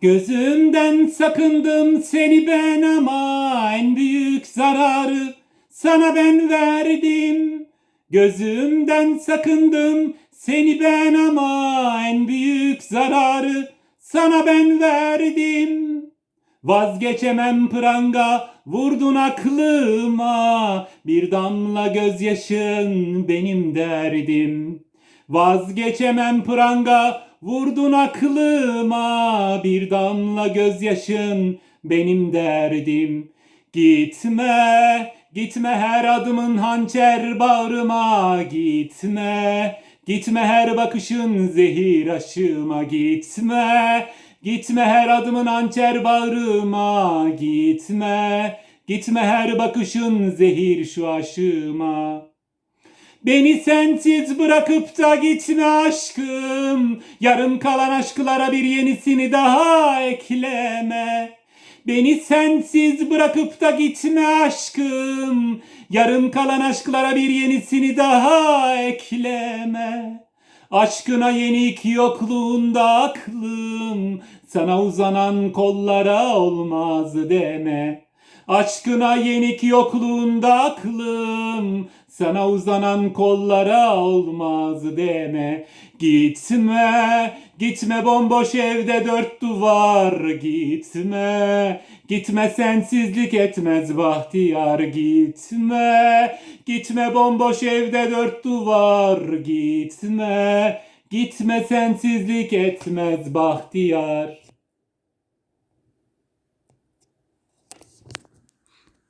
Gözümden sakındım seni ben ama en büyük zararı sana ben verdim. Gözümden sakındım seni ben ama en büyük zararı sana ben verdim. Vazgeçemem pranga vurdun aklıma bir damla gözyaşın benim derdim. Vazgeçemem pranga vurdun aklıma bir damla gözyaşın benim derdim. Gitme, gitme her adımın hançer bağrıma gitme. Gitme her bakışın zehir aşıma gitme. Gitme her adımın hançer bağrıma gitme. Gitme her bakışın zehir şu aşıma. Beni sensiz bırakıp da gitme aşkım. Yarım kalan aşklara bir yenisini daha ekleme. Beni sensiz bırakıp da gitme aşkım. Yarım kalan aşklara bir yenisini daha ekleme. Aşkına yenik yokluğunda aklım. Sana uzanan kollara olmaz deme. Aşkına yenik yokluğunda aklım Sana uzanan kollara olmaz deme. Gitme, gitme bomboş evde dört duvar Gitme, gitme sensizlik etmez bahtiyar Gitme, gitme bomboş evde dört duvar Gitme, gitme sensizlik etmez bahtiyar